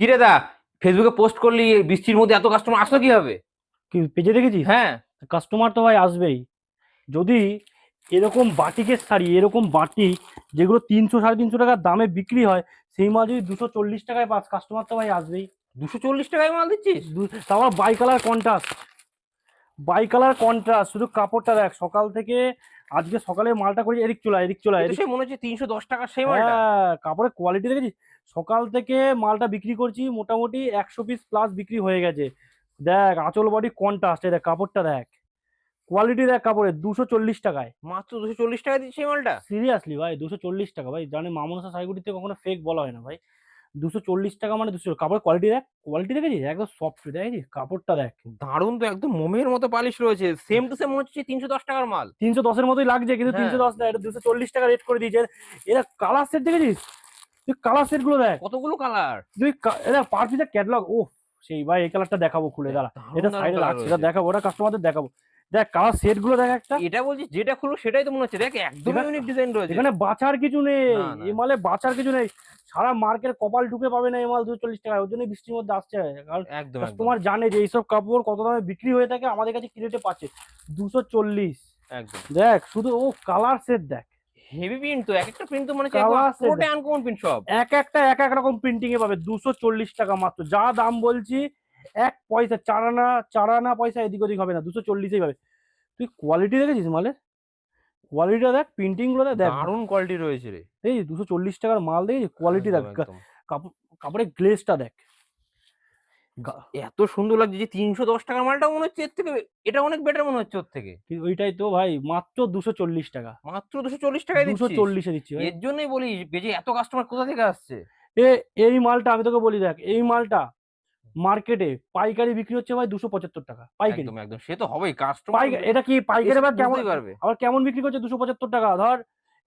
কিরে দা ফেসবুকে পোস্ট করলি এই বৃষ্টির মধ্যে এত কাস্টমার আসলো কি হবে কি পেজে দেখেছিস? হ্যাঁ। কাস্টমার তো ভাই আসবেই। যদি এরকম বাটিকের শাড়ি এরকম বাটি যেগুলো তিনশো সাড়ে তিনশো টাকার দামে বিক্রি হয় সেই মাল যদি দুশো চল্লিশ টাকায় পাস কাস্টমার তো ভাই আসবেই। দুশো চল্লিশ টাকায় মাল দিচ্ছিস? তারপর by colour contrast by colour contrast শুধু কাপড়টা দেখ সকাল থেকে আজকে সকালে মালটা করেছি এদিক চলা এদিক চলা এদিক মনে হচ্ছে তিনশো দশ টাকার সেই মালটা। হ্যাঁ কাপড়ের কোয়ালিটি দেখেছিস? সকাল থেকে মালটা বিক্রি করছি মোটামুটি একশো পিস প্লাস বিক্রি হয়ে গেছে। দেখ আঁচল বডি কন্ট্রাস্ট দেখ কাপড়টা দেখ। কোয়ালিটি দেখ কাপড়ের দুশো চল্লিশ টাকায়। মাত্র দুশো চল্লিশ টাকা দিচ্ছে মালটা? সিরিয়াসলি ভাই দুশো চল্লিশ টাকা ভাই জানে মামনসা সাইগুড়িতে কখনো ফেক বলা হয় না ভাই। দুশো চল্লিশ টাকা মানে দুশো কাপড়ের কোয়ালিটি দেখ কোয়ালিটি দেখেছিস? একদম সফট দেখেছিস? কাপড়টা দেখ। দারুণ তো একদম মোমের মতো পালিশ রয়েছে। সেম টু সেম হচ্ছে তিনশো দশ টাকার মাল। তিনশো দশের মতোই লাগছে কিন্তু হ্যাঁ। তিনশো দশ না এটা দুশো চল্লিশ টাকা রেট করে দিয়েছে। এরা কালার সেট দেখেছিস? তুই কালার সেটগুলো দেখ। কতগুলো কালার তুই পার পিসের ক্যাটলগ ও সেই ভাই এই কালারটা দেখাবো খুলে দাঁড়া। এটা সাইডে রাখছি এটা দেখাবো ওটা কাস্টমারদের দেখাবো। দেখ কালার সেটগুলো দেখ একটা। এটা বলছিস যেটা খুলবো সেটাই তো মনে হচ্ছে। দেখ একদম ইউনিক ডিজাইন রয়েছে। এখানে বাঁচার কিছু নেই। না, না। এই মালে বাঁচার কিছু নেই। সারা মার্কেট কপাল ঢুকে পাবে না এই মাল দুশো চল্লিশ টাকা ওর জন্য বৃষ্টির মধ্যে আসছে। কারণ একদম জানে যে এইসব কাপড় কত দামে বিক্রি হয়ে থাকে আমাদের কাছে কিনেটে পাচ্ছে? দুশো চল্লিশ। একদম। দেখ শুধু ও কালার সেট দেখ। হেভি প্রিন্ট তো এক একটা প্রিন্ট তো মনে Colour আনকমন প্রিন্ট সব? এক একটা এক এক রকম প্রিন্টিং এ পাবে দুশো চল্লিশ টাকা মাত্র। যা দাম বলছি এক পয়সা চার আনা চার আনা পয়সা এদিক ওদিক হবে না দুশো চল্লিশেই পাবে। তুই কোয়ালিটি দেখেছিস মালের? কোয়ালিটিটা দেখ প্রিন্টিংগুলো দেখ। দারুণ কোয়ালিটি রয়েছে রে। এই দুশো চল্লিশ টাকার মাল দেখেছিস? কোয়ালিটি দেখ। কাপড় কাপড়ের গ্লেজটা দেখ। এত সুন্দর লাগছে যে তিনশো দশ টাকার মালটা মনে হচ্ছে এর থেকে এটা অনেক বেটার মনে হচ্ছে ওর থেকে। ওইটাই তো ভাই মাত্র দুশো চল্লিশ টাকা। মাত্র দুশো চল্লিশ টাকায় দুশো চল্লিশে দিচ্ছি এর জন্যই বলি যে এত কাস্টমার কোথা থেকে আসছে? এ এই মালটা আমি তোকে বলি দেখ এই মালটা মার্কেটে পাইকারি বিক্রি হচ্ছে ভাই দুশো পঁচাত্তর টাকা পাইকারি। একদম সে তো হবেই কাস্টমার পাইকারি এটা কি পাইকারি আবার কেমন পারবে। আবার কেমন বিক্রি করছে দুশো পঁচাত্তর টাকা? ধর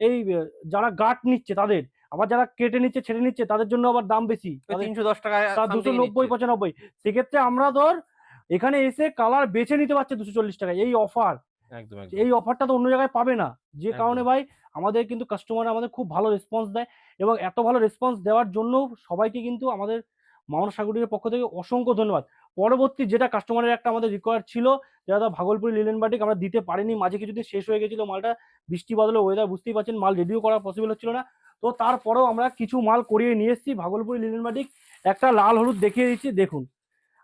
এই যারা গাট নিচ্ছে তাদের আবার যারা কেটে নিচ্ছে ছেড়ে নিচ্ছে তাদের জন্য আবার দাম বেশি। তিনশো দশ টাকা দুশো নব্বই পঁচানব্বই। সেক্ষেত্রে আমরা ধর এখানে এসে কালার বেছে নিতে পারছে দুশো চল্লিশ টাকা এই অফার এই অফারটা তো অন্য জায়গায় পাবে না। যে কারণে ভাই আমাদের কিন্তু কাস্টমার আমাদের খুব ভালো রেসপন্স দেয় এবং এত ভালো রেসপন্স দেওয়ার জন্য সবাইকে কিন্তু আমাদের মামনা সাগরের পক্ষ থেকে অসংখ্য ধন্যবাদ। পরবর্তী যেটা কাস্টমারের একটা আমাদের রিকোয়ার ছিল যেটা ধর ভাগলপুরি লিলেন বাটিক আমরা দিতে পারিনি মাঝে কিছুদিন শেষ হয়ে গেছিল মালটা বৃষ্টি বদলে ওয়েদার বুঝতেই পারছেন মাল রেডিও করা পসিবল হচ্ছিল না। তো তারপরেও আমরা কিছু মাল করিয়ে নিয়ে এসেছি। ভাগলপুরি লিলেন বাটিক একটা লাল হলুদ দেখিয়ে দিচ্ছি দেখুন।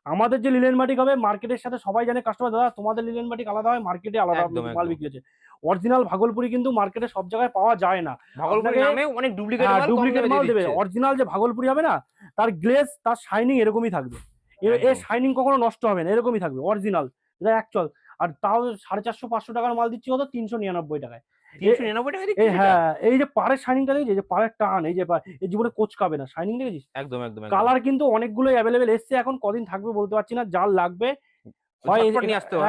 আমাদের যে লিলেন বাটিক হবে মার্কেটের সাথে সবাই জানে কাস্টমার দাদা তোমাদের লিলেন বাটিক আলাদা হয় মার্কেটে আলাদা মাল বিক্রি হচ্ছে। অরিজিনাল ভাগলপুরি কিন্তু মার্কেটে সব জায়গায় পাওয়া যায় না। অনেক ডুপ্লিকেট হ্যাঁ মাল ডুপ্লিকেট মাল দেবে। অরিজিনাল যে ভাগলপুরি হবে না তার গ্লেজ তার শাইনিং এরকমই থাকবে। এর- শাইনিং কখনো নষ্ট হবে না এরকমই থাকবে অরিজিনাল এটা অ্যাকচুয়াল আর তাও সাড়ে চারশো পাঁচশো টাকার মাল দিচ্ছি হতো তিনশো নিরানব্বই টাকায়। হ্যাঁ এই যে পাড়ের শাইনিংটা দেখেছিস যে পাড়ের টান এই যে এই জীবনে কোচকাবে না শাইনিং দেখেছিস একদম একদম একদম। কালার কিন্তু অ্যাভেলেবেল এসছে এখন কদিন থাকবে বলতে পারছি না যার লাগবে হ্যাঁ।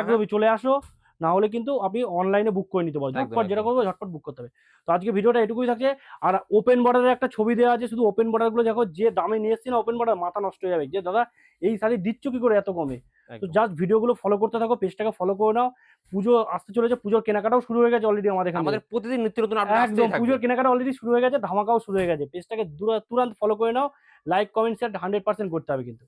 একদমই চলে আসো না হলে কিন্তু আপনি অনলাইনে বুক করে নিতে পারো একদম, ঝটপট যেটা করব ঝটপট বুক করতে হবে। তো আজকে ভিডিওটা এটুকুই থাকছে। আর ওপেন বর্ডারের একটা ছবি দেওয়া আছে শুধু ওপেন বর্ডারগুলো দেখো যে দামে নিয়ে এসছি না ওপেন বর্ডার মাথা নষ্ট হয়ে যাবে। যে দাদা এই শাড়ি দিচ্ছ কি করে এত কমে? তো। জাস্ট ভিডিওগুলো ফলো করতে থাকো পেজটাকে ফলো করে নাও। পুজো আসতে চলেছে পুজোর কেনাকাটাও শুরু হয়ে গেছে অলরেডি আমাদের আমাদের প্রতিদিন নিত্য নতুন আপডেট একদম পুজোর কেনাকাটা অলরেডি শুরু হয়ে গেছে ধামাকাও শুরু হয়ে গেছে। পেজটাকে তুরান্ত ফলো করে নাও। Like comment share hundred percent করতে হবে কিন্তু।